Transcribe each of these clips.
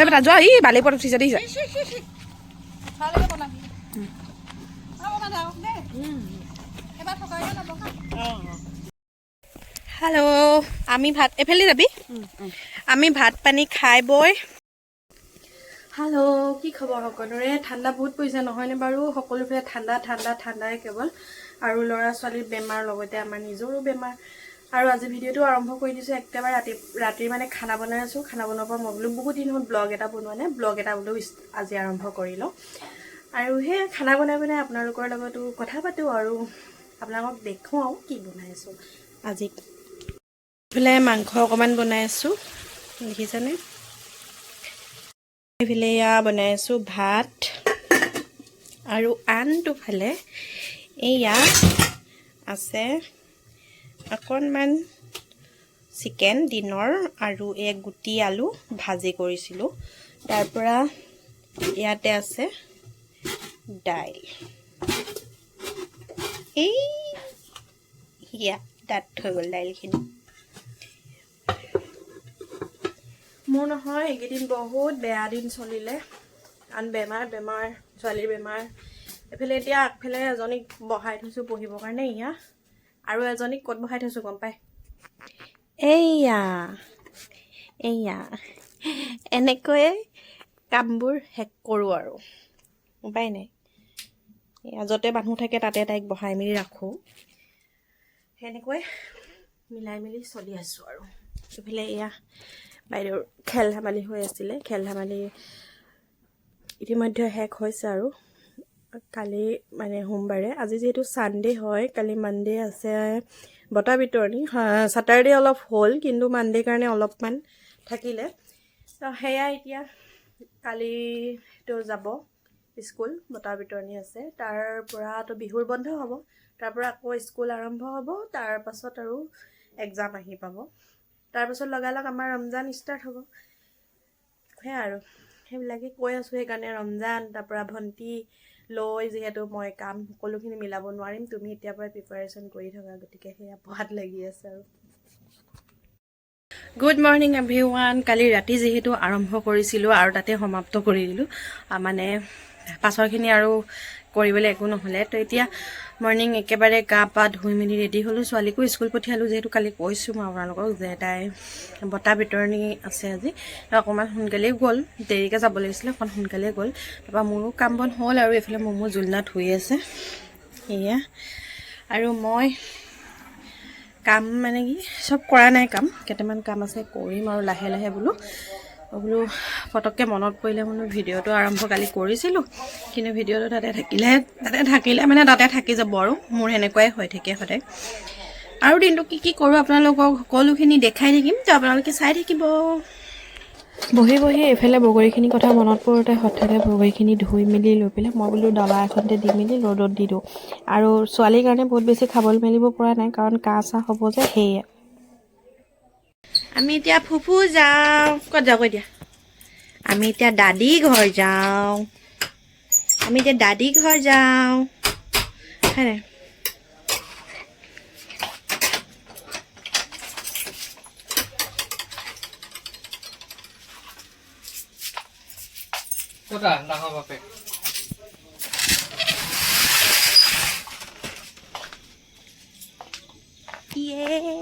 এই বেটা যোৱা ই বালি ওপৰত উঠিছে দেখিছা? হেল্ল' আমি ভাত এফালে যাবি? আমি ভাত পানী খাই বৈ হেল্ল' কি খবৰ সকলোৰে? ঠাণ্ডা বহুত পৰিছে নহয়নে বাৰু? সকলোফালে ঠাণ্ডা ঠাণ্ডা ঠাণ্ডাই কেৱল। আৰু ল'ৰা ছোৱালীৰ বেমাৰ লগতে আমাৰ নিজৰো বেমাৰ। আৰু আজি ভিডিঅ'টো আৰম্ভ কৰি দিছোঁ একেবাৰে ৰাতি ৰাতিৰ মানে খানা বনাই আছোঁ। খানা বনোৱাৰ পৰা মই বোলো বহুত দিন হ'ল ব্লগ এটা বনোৱা নাই ব্লগ এটা বোলো আজি আৰম্ভ কৰি লওঁ। আৰু সেই খানা বনাই বনাই আপোনালোকৰ লগতো কথা পাতোঁ আৰু আপোনালোকক দেখুৱাওঁ কি বনাই আছোঁ। আজি এইফালে মাংস অকণমান বনাই আছোঁ দেখিছেনে? এইফালে এয়া বনাই আছোঁ ভাত আৰু আনটো ফালে এয়া আছে অকণমান চিকেন দিনৰ আৰু এই গুটি আলু ভাজি কৰিছিলোঁ। তাৰ পৰা ইয়াতে আছে দাইল। এই তাত থৈ গ'ল দাইলখিনি। মোৰ নহয় এইকেইদিন বহুত বেয়া দিন চলিলে। কাৰণ বেমাৰ বেমাৰ ছোৱালীৰ বেমাৰ। এইফালে এতিয়া আগফালে এজনীক বহাই থৈছোঁ পঢ়িবৰ কাৰণে ইয়া। আৰু এজনীক ক'ত বহাই থৈছোঁ গম পাই? এইয়া এইয়া এনেকৈয়ে কামবোৰ শেষ কৰোঁ আৰু। উপায় নাই? এয়া য'তে মানুহ থাকে তাতে তাইক বহাই মেলি ৰাখোঁ। সেনেকৈ মিলাই মেলি চলি আছোঁ আৰু। এইফালে এয়া বাইদেউৰ খেল ধেমালি হৈ আছিলে। খেল ধেমালি ইতিমধ্যে শেষ হৈছে আৰু। কালি মানে সোমবাৰে আজি যিহেতু ছানডে হয় কালি মানডে আছে বতাহ বিতৰণি। ছেটাৰডে অলপ হ'ল কিন্তু মানডে কাৰণে অলপমান থাকিলে। তো সেয়া এতিয়া কালিতো যাব স্কুল বতাহ বিতৰণি আছে। তাৰ পৰাতো বিহুৰ বন্ধ হ'ব তাৰ পৰা আকৌ স্কুল আৰম্ভ হ'ব তাৰ পাছত আৰু এক্সাম আহি পাব। তাৰপাছত লগালগ আমাৰ ৰমজান ষ্টাৰ্ট হ'ব। সেয়া আৰু সেইবিলাকে কৈ আছোঁ সেইকাৰণে ৰমজান তাৰ পৰা ভণ্টি লৈ যিহেতু মই কাম সকলোখিনি মিলাব নোৱাৰিম তুমি এতিয়াৰ পৰাই প্ৰিপাৰেশ্যন কৰি থকা গতিকে সেয়া পঢ়াত লাগি আছে আৰু। গুড মৰ্ণিং এভৰি ওৱান কালি ৰাতি যিহেতু আৰম্ভ কৰিছিলোঁ আৰু তাতে সমাপ্ত কৰি দিলোঁ। মানে পাছৰখিনি আৰু কৰিবলৈ একো নহ'লে। তো এতিয়া মৰ্ণিং একেবাৰে গা পা ধুই মেলি ৰেডি হ'লোঁ। ছোৱালীকো স্কুল পঠিয়ালোঁ যিহেতু কালি কৈছোঁ মই আপোনালোকক যে তাই বতাহ বিতৰণি আছে আজি। অকণমান সোনকালেই গ'ল। দেৰিকৈ যাব লাগিছিলে অকণ সোনকালেই গ'ল। তাৰপৰা মোৰো কাম বন হ'ল আৰু এইফালে মমো জোলনাত হৈ আছে। সেয়া আৰু মই কাম মানে কি, চব কৰা নাই কাম। কেইটামান কাম আছে, কৰিম আৰু লাহে লাহে বোলো। বোলো পটককৈ মনত পৰিলে বোলো ভিডিঅ'টো আৰম্ভ কালি কৰিছিলোঁ কিন্তু ভিডিঅ'টো তাতে থাকিলে তাতে থাকিলে মানে তাতে থাকি যাব আৰু মোৰ সেনেকুৱাই হৈ থাকে সদায়। আৰু দিনটো কি কি কৰোঁ আপোনালোকক সকলোখিনি দেখাই থাকিম তো আপোনালোকে চাই থাকিব। বহি বহি এইফালে বগৰীখিনিৰ কথা মনত পৰোঁতে হঠাতে বগৰীখিনি ধুই মেলি লৈ পেলাই মই বোলো ডলা এখনতে দি মেলি ৰ'দত দি দিওঁ। আৰু ছোৱালীৰ কাৰণে বহুত বেছি খাবলৈ মেলিব পৰা নাই কাৰণ কাহ চাহ হ'ব যে সেয়ে। আমি এতিয়া ফুফু যাওঁ। ক'ত যাওঁ কৈ দিয়া আমি এতিয়া দাদী ঘৰ যাওঁ। আমি এতিয়া দাদী ঘৰ যাওঁ। হয় নাই? ক'তা ডাঙৰ বাপেক। Yay!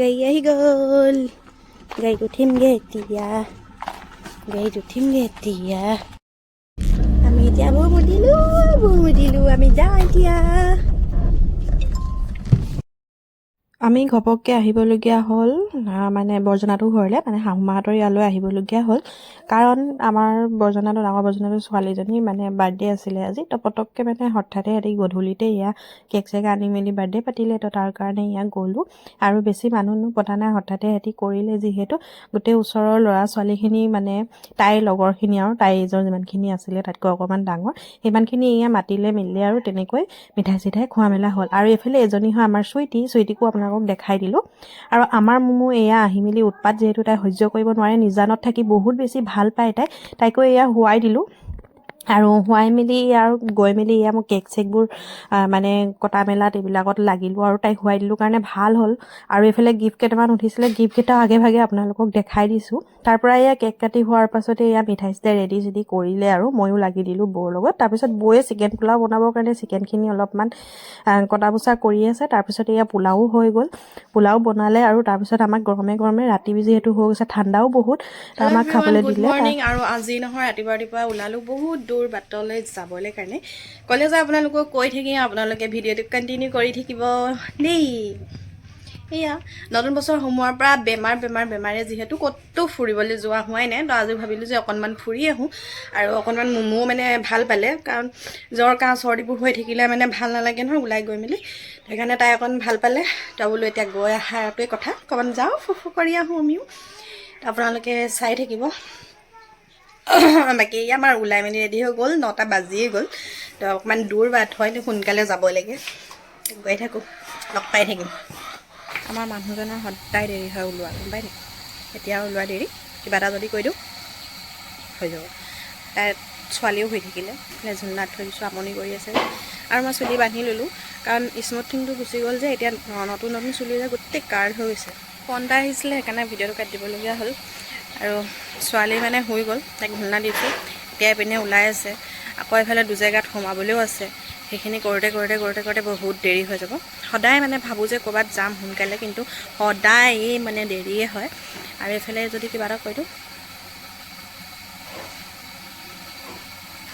গাড়ী আহি গ'ল গাড়ীত উঠিমগৈ এতিয়া গাড়ীত উঠিমগৈ এতিয়া আমি এতিয়া বৌ দিলোঁ বৌ দিলোঁ আমি যাওঁ এতিয়া আমি ঘপককৈ আহিবলগীয়া হ'ল মানে বৰজনাটোৰ ঘৰলৈ মানে শাহুমাহঁতৰ ইয়ালৈ আহিবলগীয়া হ'ল। কাৰণ আমাৰ বৰজনাটো ডাঙৰ বৰজনাটোৰ ছোৱালীজনী মানে বাৰ্থডে আছিলে আজি তো পটককৈ মানে হঠাতে সিহঁতি গধূলিতে ইয়া কেক চেক আনি মেলি বাৰ্থডে পাতিলে তো তাৰ কাৰণে ইয়াত গ'লোঁ। আৰু বেছি মানুহনো পতা নাই হঠাতে সিহঁতি কৰিলে যিহেতু। গোটেই ওচৰৰ ল'ৰা ছোৱালীখিনি মানে তাইৰ লগৰখিনি আৰু তাইৰ এজৰ যিমানখিনি আছিলে তাতকৈ অকণমান ডাঙৰ সিমানখিনি এয়া মাতিলে মেলিলে আৰু তেনেকৈ মিঠাই চিঠাই খোৱা মেলা হ'ল। আৰু এইফালে এজনী হয় আমাৰ চুইটি চুইটিকো আপোনালোকক দেখাই দিলোঁ। আৰু আমাৰ মোমো এয়া আহি মেলি উৎপাত যিহেতু তাই সহ্য কৰিব নোৱাৰে নিজানত থাকি বহুত বেছি ভাল পায় তাই। তাইকো এয়া শুৱাই দিলোঁ। আৰু শুৱাই মেলি আৰু গৈ মেলি এয়া মই কেক চেকবোৰ মানে কটা মেলাত এইবিলাকত লাগিলোঁ আৰু তাইক শুৱাই দিলোঁ কাৰণে ভাল হ'ল। আৰু এইফালে গিফ্ট কেইটামান উঠিছিলে গিফ্টকেইটা আগে ভাগে আপোনালোকক দেখাই দিছোঁ। তাৰ পৰা এয়া কেক কাটি হোৱাৰ পাছতে এয়া মিঠাই চিঠাই ৰেডি চেডি কৰিলে আৰু ময়ো লাগি দিলোঁ বৌৰ লগত। তাৰপিছত বৌয়ে চিকেন পোলাও বনাবৰ কাৰণে চিকেনখিনি অলপমান কটা বচা কৰি আছে। তাৰপিছত এয়া পোলাও হৈ গ'ল। পোলাও বনালে আৰু তাৰপিছত আমাক গৰমে গৰমে ৰাতি যিহেতু হৈ গৈছে ঠাণ্ডাও বহুত আমাক খাবলৈ দিলে। আৰু আজি নহয় ৰাতিপুৱা ৰাতিপুৱা ওলালোঁ। বহুত দূৰ বাটলৈ যাবলৈ কাৰণে। ক'লে যে আপোনালোকক কৈ থাকিম আপোনালোকে ভিডিঅ'টো কণ্টিনিউ কৰি থাকিব। দেই। এয়া নতুন বছৰ সোমোৱাৰ পৰা বেমাৰ বেমাৰ বেমাৰে যিহেতু ক'তো ফুৰিবলৈ যোৱা হোৱাই নাই। তো আজি ভাবিলোঁ যে অকণমান ফুৰি আহোঁ আৰু অকণমান মোমো মানে ভাল পালে। কাৰণ জ্বৰ কাহ চৰ্দিবোৰ হৈ থাকিলে মানে ভাল নালাগে নহয় ওলাই গৈ মেলি। সেইকাৰণে তাই অকণ ভাল পালে। তো বোলো এতিয়া গৈ অহাটোৱে কথা। অকণমান যাওঁ ফু ফু কৰি আহোঁ আমিও। আপোনালোকে চাই থাকিব। বাকী আমাৰ ওলাই মেলি ৰেডি হৈ গ'ল নটা বাজিয়ে গ'ল। তো অকণমান দূৰ বাট হয় সোনকালে যাব লাগে। গৈ থাকোঁ লগ পাই থাকিম। আমাৰ মানুহজনৰ সদায় দেৰি হয় ওলোৱা গম পাই নেকি এতিয়া ওলোৱা দেৰি কিবা এটা যদি কৈ দিওঁ হৈ যাব। তাই ছোৱালীও হৈ থাকিলে ঝুলনাত থৈ দিছোঁ আমনি কৰি আছে আৰু মই চুলি বান্ধি ল'লোঁ কাৰণ স্মুথিংটো গুচি গ'ল যে এতিয়া নতুন নতুন চুলি যে গোটেই কাৰ্ড হৈ গৈছে। ফোন এটা আহিছিলে সেইকাৰণে ভিডিঅ'টো কাটি দিবলগীয়া হ'ল। আৰু ছোৱালী মানে শুই গ'ল, তাইক ঝুলনা দিছোঁ। এতিয়া এইপিনে ওলাই আছে। আকৌ এফালে দুজেগাত সোমাবলৈও আছে। সেইখিনি কৰোঁতে কৰোঁতে কৰোঁতে কৰোঁতে বহুত দেৰি হৈ যাব। সদায় মানে ভাবোঁ যে ক'ৰবাত যাম সোনকালে, কিন্তু সদায়েই মানে দেৰিয়ে হয়। আৰু এইফালে যদি কিবা এটা কৈ দিওঁ।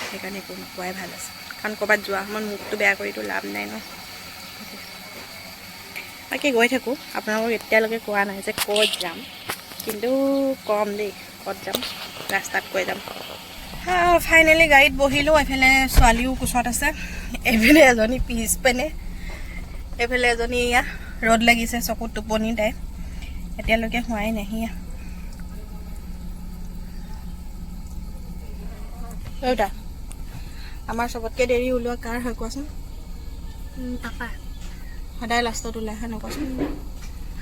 সেইকাৰণে একো নোকোৱাই ভালো আছে। কাৰণ ক'ৰবাত যোৱা সময়ত মুখটো বেয়া কৰিতো লাভ নাই ন। বাকী গৈ থাকোঁ। আপোনালোকক এতিয়ালৈকে কোৱা নাই যে ক'ত যাম। কিন্তু কম দেই ক'ত যাম? ৰাস্তাত কৈ যাম। ফাইনেলি গাড়ীত বহিলোঁ এইফালে ছোৱালীও কোচত আছে। এইফালে এজনী পিছ পেনে এইফালে এজনী এয়া ৰ'দ লাগিছে চকুত টোপনি তাই এতিয়ালৈকে হোৱাই নাহি দেউতা আমাৰ চবতকৈ দেৰি ওলোৱা কাৰ হয় কোৱাচোন? পাপা। সদায় লাষ্টত ওলাই হয় নকোৱাচোন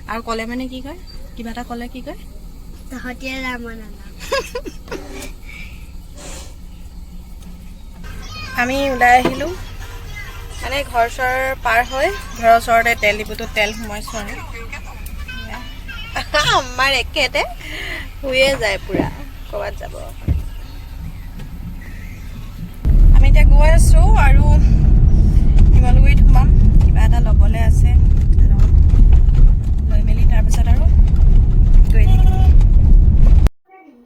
আৰু ক'লে মানে কি কয়? কিবা এটা ক'লে কি কয়? তহঁতিয়ে যাম মই নাযাম আমি ওলাই আহিলোঁ। মানে ঘৰ চৰ পাৰ হৈ ঘৰৰ ওচৰতে তেল ডিপুটোত তেল সোমাইছোঁ আৰু আমাৰ একেতে শুয়ে যায় পূৰা ক'ৰবাত যাব। আমি এতিয়া গৈ আছোঁ আৰু শিমলুগুৰিত সোমাম কিবা এটা ল'বলৈ আছে। লৈ মেলি তাৰপিছত আৰু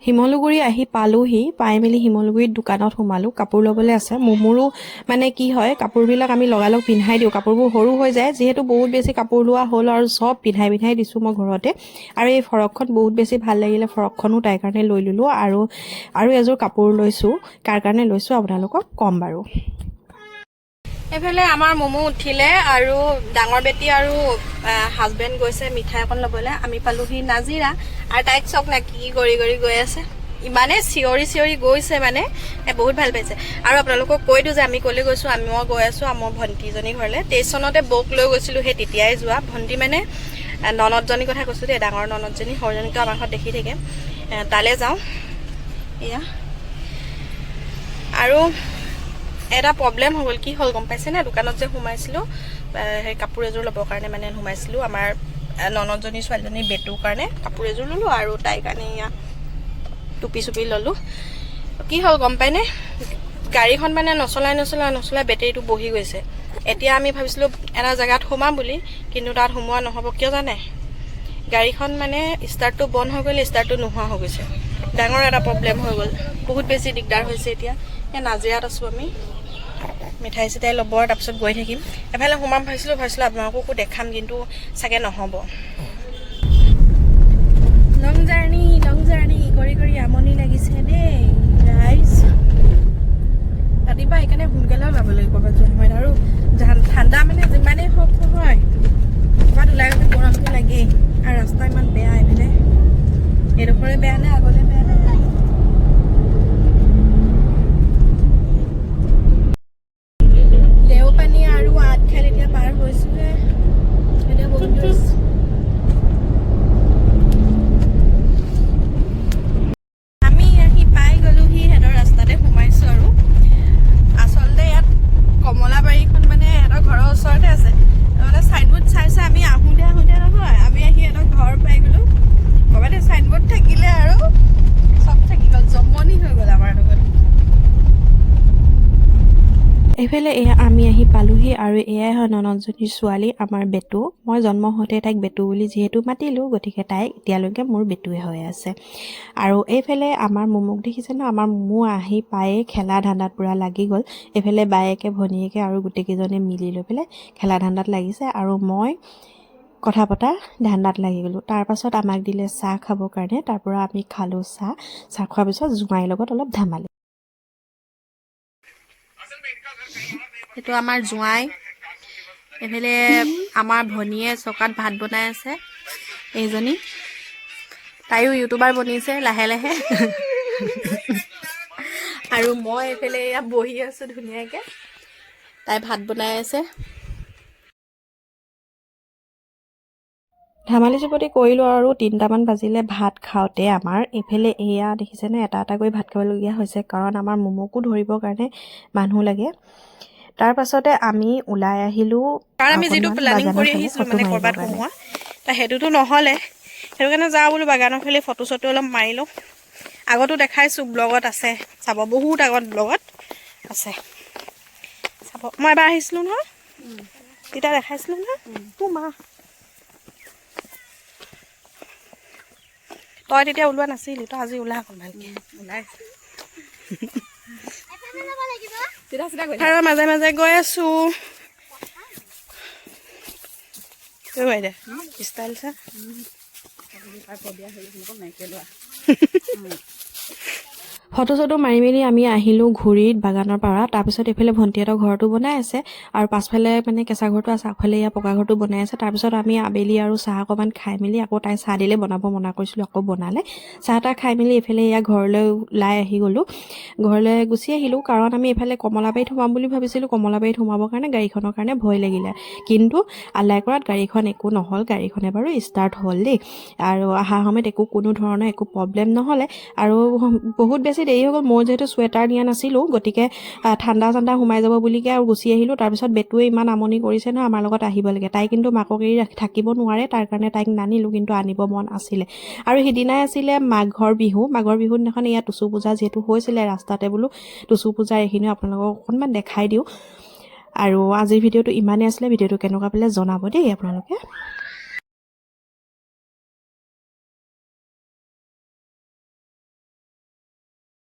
শিমলুগুৰি আহি পালোহি পাই মেলি শিমলুগুৰিত দোকানত সোমালোঁ কাপোৰ ল'বলৈ আছে। মোৰো মানে কি হয় কাপোৰবিলাক আমি লগালগ পিন্ধাই দিওঁ। কাপোৰবোৰ সৰু হৈ যায় যিহেতু বহুত বেছি কাপোৰ লোৱা হ'ল আৰু চব পিন্ধাই পিন্ধাই দিছোঁ মই ঘৰতে। আৰু এই ফৰকখন বহুত বেছি ভাল লাগিলে ফৰকখনো তাইৰ কাৰণে লৈ ল'লোঁ আৰু আৰু এযোৰ কাপোৰ লৈছোঁ কাৰ কাৰণে লৈছোঁ আপোনালোকক ক'ম বাৰু। এইফালে আমাৰ মমো উঠিলে আৰু ডাঙৰ বেটী আৰু হাজবেণ্ড গৈছে মিঠাই অকণ ল'বলৈ। আমি পালোহি নাজিৰা। আৰু তাইক চাওক না কি কৰি কৰি গৈ আছে। ইমানে চিঞৰি চিঞৰি গৈছে মানে। বহুত ভাল পাইছে। আৰু আপোনালোকক কৈ দিওঁ যে আমি ক'লৈ গৈছোঁ আমি মই গৈ আছোঁ আমাৰ ভণ্টিজনী ঘৰলৈ। তেইছ চনতে বৌক লৈ গৈছিলোঁ সেই তেতিয়াই যোৱা। ভণ্টি মানে ননদজনীৰ কথা কৈছোঁ দেই ডাঙৰ ননদজনী সৰুজনীতো আমাৰ ঘৰত দেখি থাকে। তালৈ যাওঁ। এয়া। আৰু এটা প্ৰব্লেম হৈ গ'ল কি হ'ল গম পাইছেনে? দোকানত যে সোমাইছিলোঁ সেই কাপোৰ এযোৰ ল'বৰ কাৰণে মানে সোমাইছিলোঁ আমাৰ ননদজনী ছোৱালীজনীৰ বেটুৰ কাৰণে কাপোৰ এযোৰ ল'লোঁ আৰু তাইৰ কাৰণে এয়া টুপি চুপি ল'লোঁ। কি হ'ল গম পাইনে? গাড়ীখন মানে নচলাই নচলাই নচলাই বেটেৰীটো বহি গৈছে। এতিয়া আমি ভাবিছিলোঁ এটা জেগাত সোমাম বুলি কিন্তু তাত সোমোৱা নহ'ব কিয় জানে? গাড়ীখন মানে ষ্টাৰ্টটো বন্ধ হৈ গ'ল ষ্টাৰ্টটো নোহোৱা হৈ গৈছে। ডাঙৰ এটা প্ৰব্লেম হৈ গ'ল। বহুত বেছি দিগদাৰ হৈছে এতিয়া। নাজিৰাত আছোঁ আমি। মিঠাই চিঠাই ল'ব তাৰপিছত গৈ থাকিম। এফালে সোমাম ভাবিছিলোঁ ভাবিছিলোঁ আপোনালোককো দেখাম কিন্তু চাগে নহ'ব। লং জাৰ্ণি লং জাৰ্ণি কৰি কৰি আমনি লাগিছে দেই ৰাইজ ৰাতিপুৱা সেইকাৰণে সোনকালে ওলাব লাগিব যোৱা সময়ত আৰু ঠাণ্ডা মানে যিমানেই হওক নহয় ক'ৰবাত ওলাই গ'লে গৰমটো লাগেই আৰু ৰাস্তা ইমান বেয়া এইপিনে এইডোখৰে বেয়া নে আগলৈ বেয়া নে দেওপানী আৰু আঠখেল এতিয়া পাৰ হৈছোহে এতিয়া বহুত গৈছোঁ আমি আহি পাই গ'লোহি সিহঁতৰ ৰাস্তাতে সোমাইছোঁ আৰু এইফালে এয়া আমি আহি পালোহি আৰু এয়াই হয় ননদজনীৰ ছোৱালী আমাৰ বেটু। মই জন্ম হওঁতে তাইক বেটু বুলি যিহেতু মাতিলোঁ গতিকে তাই এতিয়ালৈকে মোৰ বেটুৱে হৈ আছে। আৰু এইফালে আমাৰ মোমোক দেখিছে ন আমাৰ মোমো আহি পায়ে খেলা ধান্দাত পূৰা লাগি গ'ল। এইফালে বায়েকে ভনীয়েকে আৰু গোটেইকেইজনে মিলি লৈ পেলাই খেলা ধান্দাত লাগিছে আৰু মই কথা পতা ধান্দাত লাগি গ'লোঁ। তাৰপাছত আমাক দিলে চাহ খাবৰ কাৰণে তাৰ পৰা আমি খালোঁ চাহ। চাহ খোৱাৰ পিছত জোঁৱাইৰ লগত অলপ ধেমালি। সেইটো আমাৰ জোঁৱাই। এইফালে আমাৰ ভনীয়ে চকাত ভাত বনাই আছে এইজনী। তাইও ইউটিউবাৰ বনিছে লাহে লাহে। আৰু মই এইফালে এয়া বহি আছোঁ ধুনীয়াকৈ। তাই ভাত বনাই আছে। ধেমালি চুপতি কৰিলোঁ আৰু তিনিটামান বাজিলে ভাত খাওঁতে আমাৰ। এইফালে এয়া দেখিছেনে এটা এটা কৰি ভাত খাবলগীয়া হৈছে কাৰণ আমাৰ মমোকো ধৰিবৰ কাৰণে মানুহ লাগে। তাৰ পাছতে আমি ওলাই আহিলোঁ কাৰণ আমি যিটো অকণমান প্লেনিং বাগানৰ কৰি ফালে আহিছিলোঁ ফটো মানে মাৰিবৰ ক'ৰবাত কাৰণে। সোমোৱা তা সেইটোতো নহ'লে। সেইটো কাৰণে যাওঁ বোলো বাগানৰ ফালে ফটো চটো অলপ মাৰি লওঁ। আগতো দেখাইছোঁ ব্লগত আছে চাব বহুত আগত ব্লগত আছে। চাব মই এবাৰ আহিছিলোঁ নহয়? তেতিয়া দেখাইছিলোঁ নহয়? তোৰ মা। তই তেতিয়া ওলোৱা নাছিলি তই আজি ওলা অকণ ভালকৈ। ওলাই পথাৰৰ মাজে মাজে গৈ আছো ঐ বাইদেউ ষ্টাইল চা photo চটো মাৰি মেলি আমি আহিলোঁ ঘূৰিত বাগানৰ পৰা। তাৰপিছত এইফালে ভণ্টিহঁতৰ ঘৰটো বনাই আছে আৰু পাছফালে মানে কেঁচা ঘৰটো আছে আগফালে ইয়াৰ পকা ঘৰটো বনাই আছে। তাৰপিছত আমি আবেলি আৰু চাহ অকণমান খাই মেলি আকৌ তাই চাহ দিলে বনাব মনা কৰিছিলোঁ আকৌ বনালে। চাহ তাহ খাই মেলি এইফালে এয়া ঘৰলৈ ওলাই আহি গ'লোঁ। ঘৰলৈ গুচি আহিলোঁ কাৰণ আমি এইফালে কমলাবাৰীত সোমাম বুলি ভাবিছিলোঁ। কমলাবাৰীত সোমাবৰ কাৰণে গাড়ীখনৰ কাৰণে ভয় লাগিলে। কিন্তু আলাই কৰাত গাড়ীখন একো নহ'ল গাড়ীখনে বাৰু ষ্টাৰ্ট হ'ল দেই। আৰু অহা সময়ত একো কোনো ধৰণৰ একো প্ৰব্লেম নহ'লে। আৰু বহুত বেছি দেৰি হৈ গ'ল। মই যিহেতু চুৱেটাৰ নিয়া নাছিলোঁ গতিকে ঠাণ্ডা চাণ্ডা সোমাই যাব বুলিকে আৰু গুচি আহিলোঁ। তাৰপিছত বেটুৱে ইমান আমনি কৰিছে ন আমাৰ লগত আহিব লাগে তাই কিন্তু মাকক এৰি ৰাখি থাকিব নোৱাৰে তাৰ কাৰণে তাইক নানিলোঁ কিন্তু আনিব মন আছিলে। আৰু সিদিনাই আছিলে মাঘৰ বিহু। মাঘৰ বিহুৰ দিনাখন ইয়াত টুচু পূজা যিহেতু হৈছিলে ৰাস্তাতে বোলো টুচু পূজা এইখিনিও আপোনালোকক অকণমান দেখাই দিওঁ। আৰু আজিৰ ভিডিঅ'টো ইমানেই আছিলে ভিডিঅ'টো কেনেকুৱা পালে জনাব দেই আপোনালোকে।